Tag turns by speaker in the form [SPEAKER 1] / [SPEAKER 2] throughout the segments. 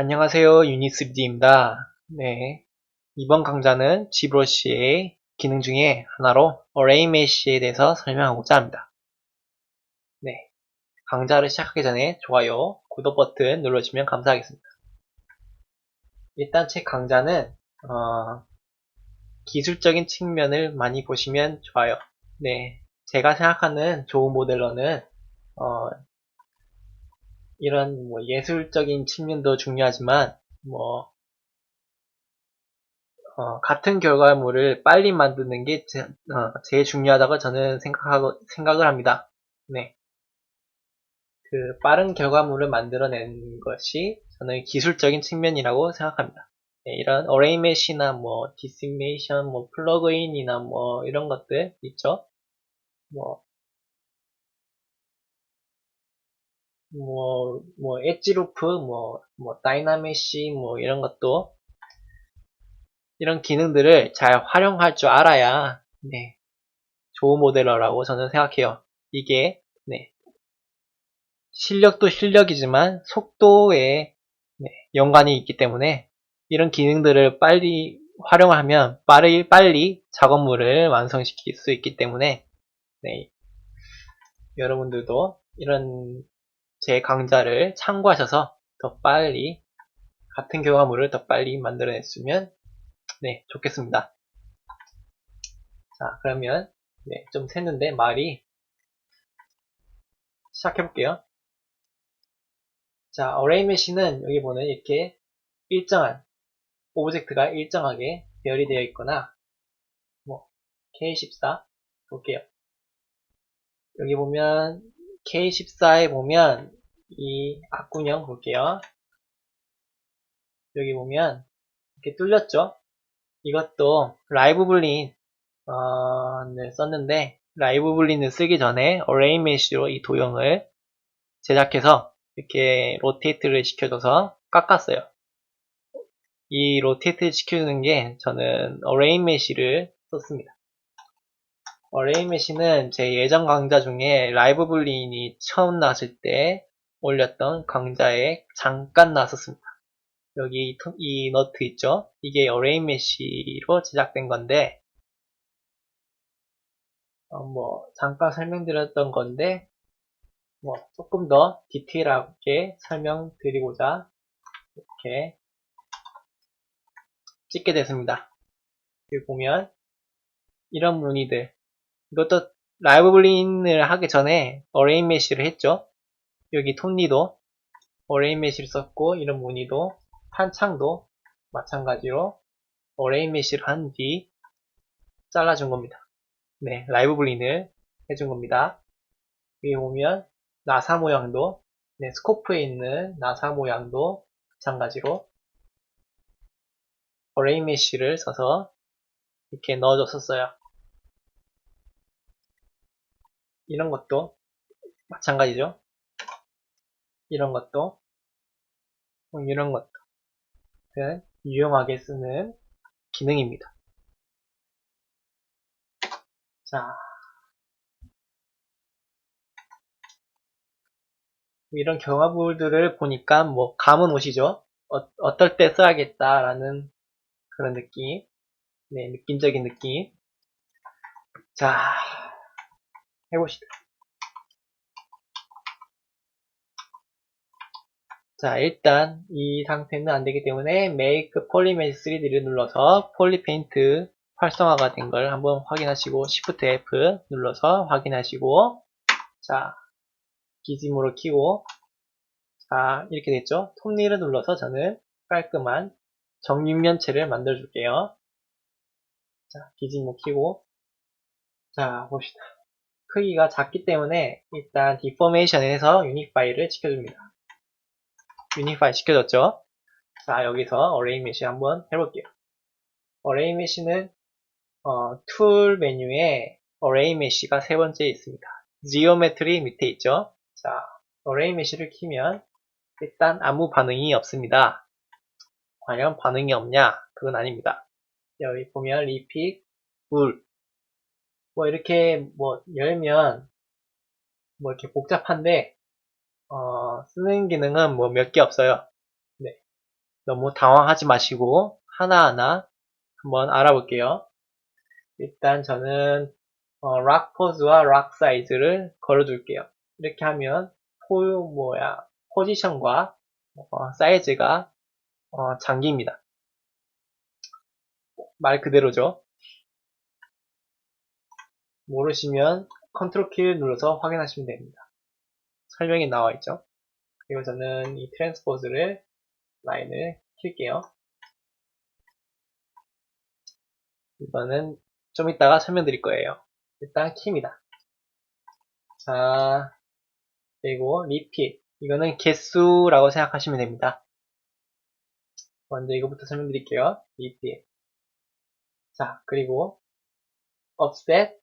[SPEAKER 1] 안녕하세요. 유니스리디입니다. 네. 이번 강좌는 지브러시의 기능 중에 하나로 어레이 메시에 대해서 설명하고자 합니다. 네. 강좌를 시작하기 전에 좋아요, 구독 버튼 눌러주시면 감사하겠습니다. 일단 제 강좌는 어, 기술적인 측면을 많이 보시면 좋아요. 네. 제가 생각하는 좋은 모델러는 어, 이런 뭐 예술적인 측면도 중요하지만 뭐 어, 같은 결과물을 빨리 만드는 게 제, 어, 제일 중요하다고 저는 생각하고 생각을 합니다. 네. 그 빠른 결과물을 만들어내는 것이 저는 기술적인 측면이라고 생각합니다. 네, 이런 어레이 메시나 뭐 디시메이션, 뭐 플러그인이나 뭐 이런 것들 있죠. 뭐 뭐, 뭐, 엣지루프, 뭐, 뭐, 다이나메시, 뭐, 이런 것도, 이런 기능들을 잘 활용할 줄 알아야, 네, 좋은 모델러라고 저는 생각해요. 이게, 네, 실력도 실력이지만, 속도에, 네, 연관이 있기 때문에, 이런 기능들을 빨리 활용하면, 빠르, 빨리 작업물을 완성시킬 수 있기 때문에, 네, 여러분들도 이런 제 강좌를 참고하셔서 더 빨리 같은 결과물을 더 빨리 만들어냈으면 네 좋겠습니다. 자 그러면 네, 좀 샜는데 말이 시작해볼게요. 자 어레이 메시는 여기 보면 이렇게 일정한 오브젝트가 일정하게 배열이 되어 있거나 뭐 K14 볼게요. 여기 보면 K14에 보면 이 앞군형 볼게요. 여기 보면 이렇게 뚫렸죠? 이것도 라이브 블린 어, 을 썼는데 라이브 블린을 쓰기 전에 어레이 메시로 이 도형을 제작해서 이렇게 로테이트를 시켜줘서 깎았어요. 이 로테이트 시켜주는 게 저는 어레이 메시를 썼습니다. 어 레이 메시는 제 예전 강좌 중에 라이브 블린이 처음 나왔을 때 올렸던 강좌에 잠깐 나왔었습니다. 여기 이 너트 있죠? 이게 어레이 메시로 제작된 건데 어, 뭐 잠깐 설명드렸던 건데 뭐 조금 더 디테일하게 설명드리고자 이렇게 찍게 됐습니다. 여기 보면 이런 무늬들 이것도 라이브 블린을 하기 전에 어레인 메시를 했죠. 여기 톱니도 어레인 메시를 썼고 이런 무늬도 판창도 마찬가지로 어레인 메시를 한 뒤 잘라준 겁니다. 네, 라이브 블린을 해준 겁니다. 여기 보면 나사 모양도 네, 스코프에 있는 나사 모양도 마찬가지로 어레인 메시를 써서 이렇게 넣어줬었어요. 이런 것도 마찬가지죠. 이런 것도 뭐 이런 것도 유용하게 쓰는 기능입니다. 자, 이런 경화물들을 보니까 뭐 감은 오시죠? 어, 떨때 써야겠다라는 그런 느낌, 네, 느낌적인 느낌. 자, 해봅시다. 자, 일단 이 상태는 안되기 때문에 Make Polymesh 3D를 눌러서 폴리페인트 활성화가 된 걸 한번 확인하시고 Shift F 눌러서 확인하시고 자, 기짐으로 키고 자, 이렇게 됐죠? 톱니를 눌러서 저는 깔끔한 정육면체를 만들어 줄게요. 자, 기짐모 키고 자, 봅시다. 크기가 작기 때문에 일단 디포메이션에서 유니파이를 시켜줍니다. 유니파이 시켜줬죠? 자 여기서 어레이 메시 한번 해볼게요. 어레이 메시는 어, 툴 메뉴에 어레이 메시가 세 번째 있습니다. 지오메트리 밑에 있죠? 자 어레이 메시를 키면 일단 아무 반응이 없습니다. 과연 반응이 없냐? 그건 아닙니다. 여기 보면 리픽, 물, 뭐 이렇게 뭐 열면 뭐 이렇게 복잡한데 어, 쓰는 기능은 뭐 몇 개 없어요. 네. 너무 당황하지 마시고 하나하나 한번 알아볼게요. 일단 저는 어, 락 포즈와 락 사이즈를 걸어둘게요. 이렇게 하면 포 뭐야 포지션과 어, 사이즈가 어, 잠깁니다. 말 그대로죠. 모르시면 컨트롤 키를 눌러서 확인하시면 됩니다. 설명이 나와 있죠. 그리고 저는 이 트랜스포즈를 라인을 킬게요. 이거는 좀 이따가 설명드릴 거예요. 일단 키입니다. 자, 그리고 리핏. 이거는 개수라고 생각하시면 됩니다. 먼저 이거부터 설명드릴게요. 리핏. 자, 그리고 offset,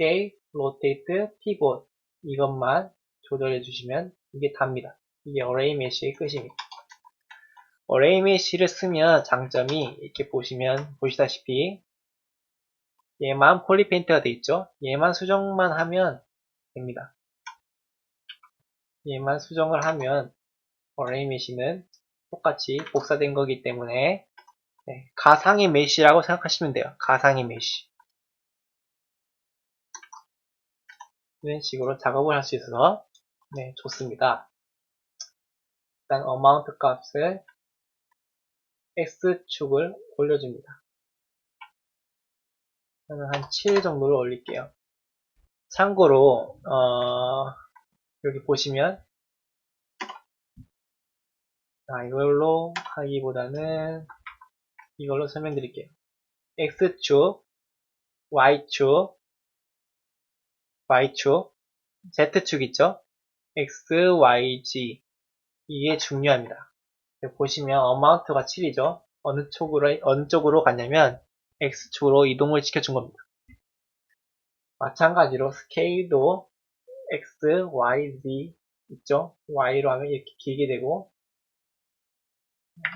[SPEAKER 1] scale, rotate, pivot 이것만 조절해 주시면 이게 답니다. 이게 array mesh의 끝입니다. array mesh를 쓰면 장점이 이렇게 보시면 보시다시피 얘만 폴리페인트가 돼 있죠. 얘만 수정만 하면 됩니다. 얘만 수정을 하면 array mesh는 똑같이 복사된 거기 때문에 네, 가상의 메시라고 생각하시면 돼요. 가상의 메시. 이런 식으로 작업을 할 수 있어서 네, 좋습니다. 일단 amount 값을 x축을 올려줍니다. 저는 한 7 정도를 올릴게요. 참고로 어, 여기 보시면 아, 이걸로 하기보다는 이걸로 설명드릴게요. X축, Y축, Y축, Z축 있죠? X, Y, Z. 이게 중요합니다. 보시면 amount가 7이죠? 어느 쪽으로, 어느 쪽으로 갔냐면 X축으로 이동을 시켜준 겁니다. 마찬가지로 스케일도 X, Y, Z 있죠? Y로 하면 이렇게 길게 되고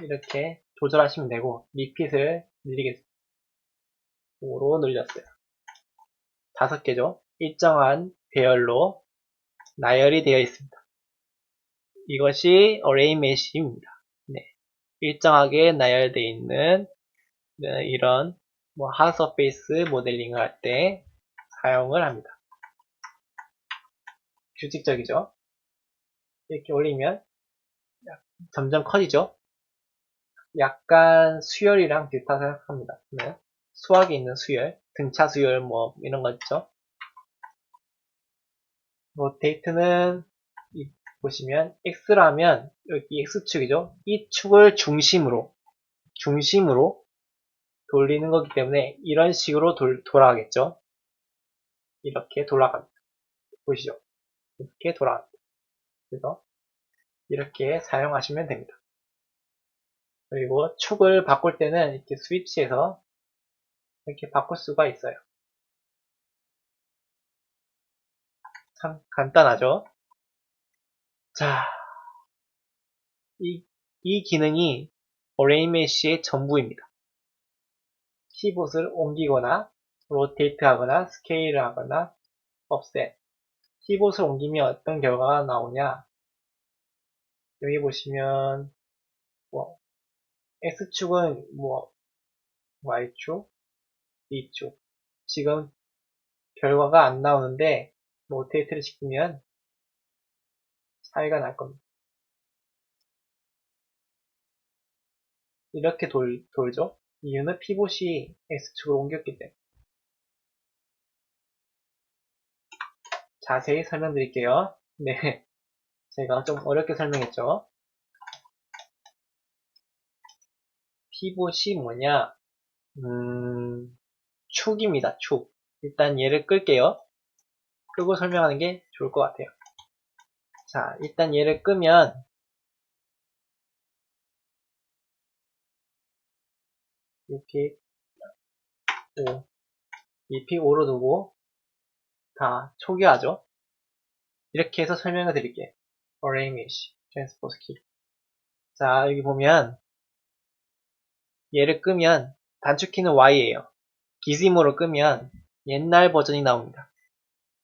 [SPEAKER 1] 이렇게 조절하시면 되고 리핏을 늘리겠습니다. 5로 늘렸어요. 다섯 개죠. 일정한 배열로 나열이 되어 있습니다. 이것이 array mesh입니다. 네. 일정하게 나열되어 있는 네, 이런 뭐 하서페이스 모델링을 할 때 사용을 합니다. 규칙적이죠. 이렇게 올리면 점점 커지죠. 약간 수열이랑 비슷하다고 생각합니다. 네. 수학에 있는 수열, 등차 수열 뭐 이런 거 있죠. 로테이트는 보시면 x라면 여기 x축이죠. 이 축을 중심으로 중심으로 돌리는 거기 때문에 이런 식으로 돌, 돌아가겠죠. 이렇게 돌아갑니다. 보시죠. 이렇게 돌아갑니다. 그래서 이렇게 사용하시면 됩니다. 그리고 축을 바꿀 때는 이렇게 스위치에서 이렇게 바꿀 수가 있어요. 참 간단하죠? 자, 이, 이 기능이 어레이 메시의 전부입니다. 키봇을 옮기거나 로테이트 하거나 스케일 하거나 업셋 키봇을 옮기면 어떤 결과가 나오냐 여기 보시면 뭐 X축은 뭐 Y축, B축 지금 결과가 안 나오는데 로테이트를 시키면 차이가 날 겁니다. 이렇게 돌, 돌죠. 이유는 피봇이 X축으로 옮겼기 때문에. 자세히 설명드릴게요. 네. 제가 좀 어렵게 설명했죠. 피봇이 뭐냐? 음, 축입니다. 축. 일단 얘를 끌게요. 끄고 설명하는 게 좋을 것 같아요. 자, 일단 얘를 끄면 EP 5 EP 5로 두고 다 초기화죠. 이렇게 해서 설명을 드릴게요. Array Mesh, Transpose Key. 자, 여기 보면 얘를 끄면 단축키는 Y예요. 기짐으로 끄면 옛날 버전이 나옵니다.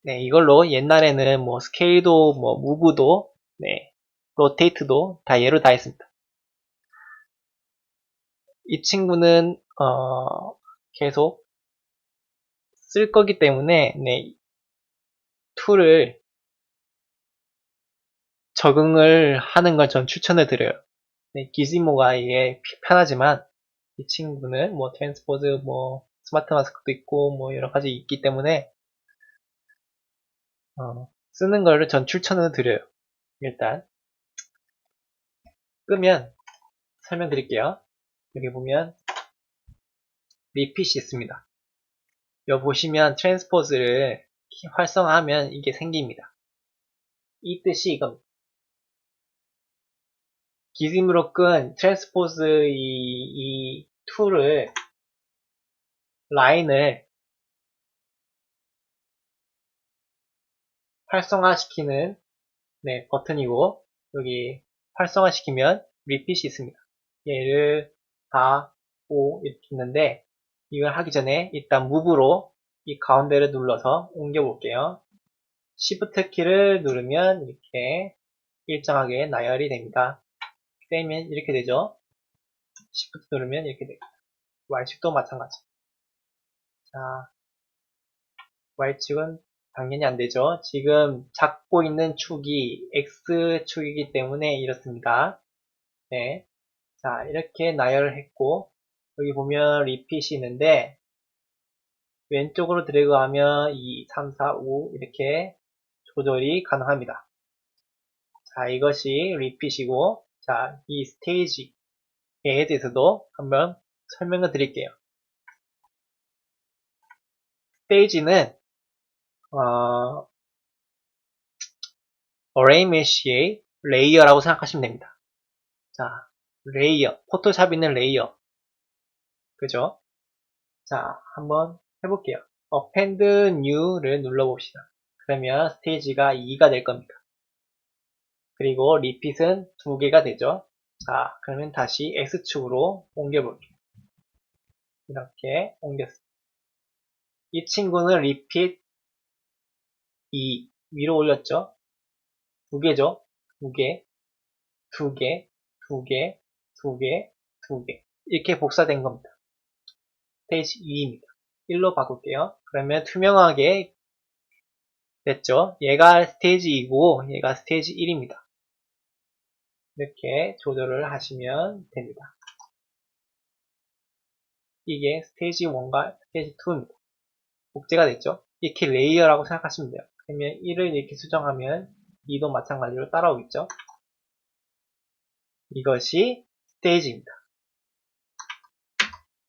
[SPEAKER 1] 네, 이걸로 옛날에는 뭐 스케일도 뭐 무브도 네, 로테이트도 다 얘로 다 했습니다. 이 친구는 어, 계속 쓸 거기 때문에 네, 툴을 적응을 하는 걸 전 추천을 드려요. 네, 기즈모가 이게 편하지만 이 친구는 뭐 트랜스포즈 뭐 스마트 마스크도 있고 뭐 여러 가지 있기 때문에 어, 쓰는 거를 전 추천을 드려요. 일단 끄면 설명드릴게요. 여기 보면 리핏이 있습니다. 여기 보시면 트랜스포즈를 활성화하면 이게 생깁니다. 이 뜻이 이겁니다. 기즘으로 끈 트랜스포즈 이, 이 툴을 라인을 활성화시키는 네, 버튼이고 여기 활성화시키면 리핏이 있습니다. 얘를 4, 5 이렇게 있는데 이걸 하기 전에 일단 무브로 이 가운데를 눌러서 옮겨 볼게요. Shift 키를 누르면 이렇게 일정하게 나열이 됩니다. 떼면 이렇게 되죠. Shift 누르면 이렇게 됩니다. Y축도 마찬가지. 자, Y축은 당연히 안 되죠. 지금 잡고 있는 축이 X축이기 때문에 이렇습니다. 네. 자, 이렇게 나열을 했고, 여기 보면 리핏이 있는데, 왼쪽으로 드래그하면 2, 3, 4, 5 이렇게 조절이 가능합니다. 자, 이것이 리핏이고, 자, 이 스테이지에 대해서도 한번 설명을 드릴게요. 스테이지는 어, 어레이 메쉬의 레이어라고 생각하시면 됩니다. 자, 레이어, 포토샵 있는 레이어. 그죠? 자, 한번 해볼게요. append new를 눌러봅시다. 그러면 스테이지가 2가 될 겁니다. 그리고 리핏은 2개가 되죠. 자, 그러면 다시 X축으로 옮겨볼게요. 이렇게 옮겼습니다. 이 친구는 리핏 2 위로 올렸죠. 두 개죠. 두 개, 두 개, 두 개, 두 개, 두 개. 이렇게 복사된 겁니다. 스테이지 2입니다. 1로 바꿀게요. 그러면 투명하게 됐죠. 얘가 스테이지 2고 얘가 스테이지 1입니다. 이렇게 조절을 하시면 됩니다. 이게 스테이지 1과 스테이지 2입니다. 복제가 됐죠. 이렇게 레이어라고 생각하시면 돼요. 그러면 1을 이렇게 수정하면 2도 마찬가지로 따라오겠죠. 이것이 스테이지입니다.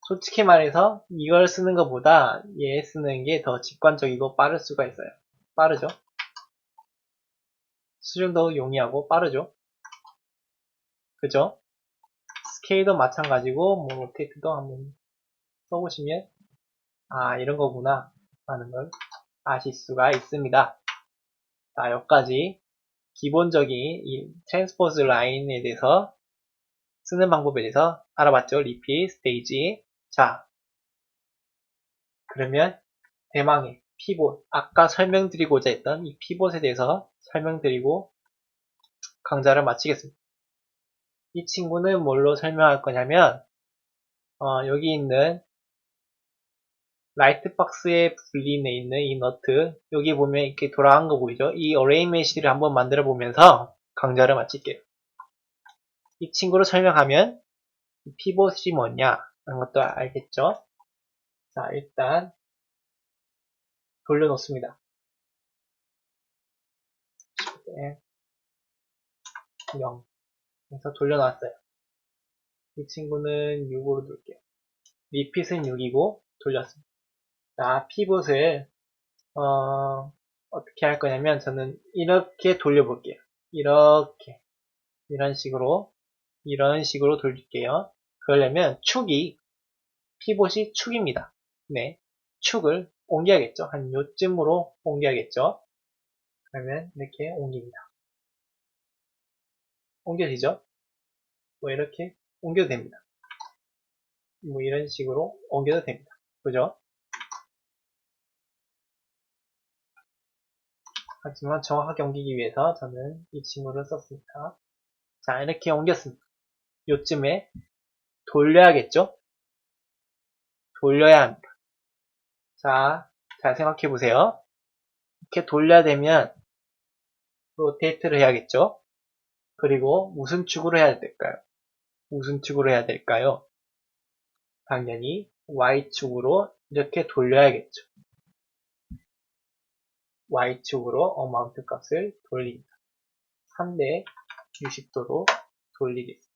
[SPEAKER 1] 솔직히 말해서 이걸 쓰는 것보다 얘 쓰는 게 더 직관적이고 빠를 수가 있어요. 빠르죠? 수정도 용이하고 빠르죠? 그죠? 스케일도 마찬가지고 뭐 로테이트도 한번 써보시면 아 이런 거구나 하는 걸 아실 수가 있습니다. 자 여기까지 기본적인 이 트랜스포즈 라인에 대해서 쓰는 방법에 대해서 알아봤죠. 리피, 스테이지. 자, 그러면 대망의 피봇. 아까 설명드리고자 했던 이 피봇에 대해서 설명드리고 강좌를 마치겠습니다. 이 친구는 뭘로 설명할 거냐면 어, 여기 있는 라이트 박스에 분리돼 있는 이 너트 여기 보면 이렇게 돌아간 거 보이죠? 이 어레이 메시를 한번 만들어 보면서 강좌를 마칠게요. 이 친구를 설명하면 피봇이 뭐냐 하는 것도 알겠죠? 자 일단 돌려놓습니다. 네. 0 그래서 돌려놨어요. 이 친구는 6으로 둘게요. 리핏은 6이고 돌렸습니다. 자, 피봇을 어, 어떻게 할 거냐면 저는 이렇게 돌려볼게요. 이렇게 이런 식으로 이런 식으로 돌릴게요. 그러려면 축이 피봇이 축입니다. 네, 축을 옮겨야겠죠. 한 요쯤으로 옮겨야겠죠. 그러면 이렇게 옮깁니다. 옮겨지죠? 뭐 이렇게 옮겨도 됩니다. 뭐 이런 식으로 옮겨도 됩니다. 그죠? 하지만 정확하게 옮기기 위해서 저는 이 친구를 썼습니다. 자, 이렇게 옮겼습니다. 요쯤에 돌려야겠죠? 돌려야 합니다. 자, 잘 생각해 보세요. 이렇게 돌려야 되면 로테이트를 해야겠죠? 그리고 무슨 축으로 해야 될까요? 무슨 축으로 해야 될까요? 당연히 Y축으로 이렇게 돌려야겠죠. Y축으로 어마운트 값을 돌립니다. 360도로 돌리겠습니다.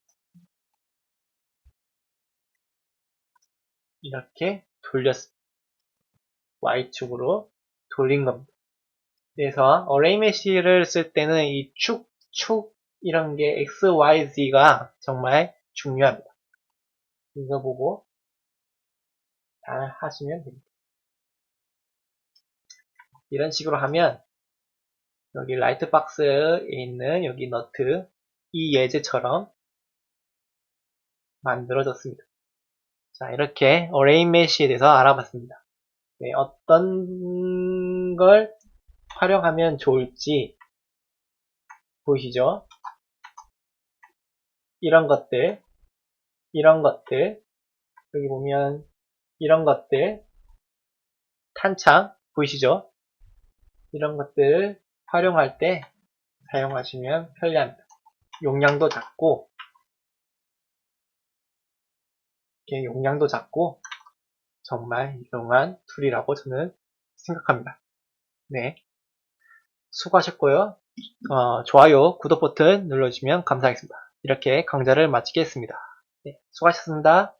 [SPEAKER 1] 이렇게 돌렸습니다. Y축으로 돌린 겁니다. 그래서 어레이 메시를 쓸 때는 이 축, 축 이런 게 X, Y, Z가 정말 중요합니다. 이거 보고 잘 하시면 됩니다. 이런 식으로 하면 여기 라이트 박스에 있는 여기 너트 이 예제처럼 만들어졌습니다. 자 이렇게 어레이 메시에 대해서 알아봤습니다. 네, 어떤 걸 활용하면 좋을지 보이시죠? 이런 것들, 이런 것들, 여기 보면 이런 것들, 탄창 보이시죠? 이런 것들 활용할 때 사용하시면 편리합니다. 용량도 작고 이렇게 용량도 작고 정말 유용한 툴이라고 저는 생각합니다. 네. 수고하셨고요. 어, 좋아요, 구독 버튼 눌러주시면 감사하겠습니다. 이렇게 강좌를 마치겠습니다. 네, 수고하셨습니다.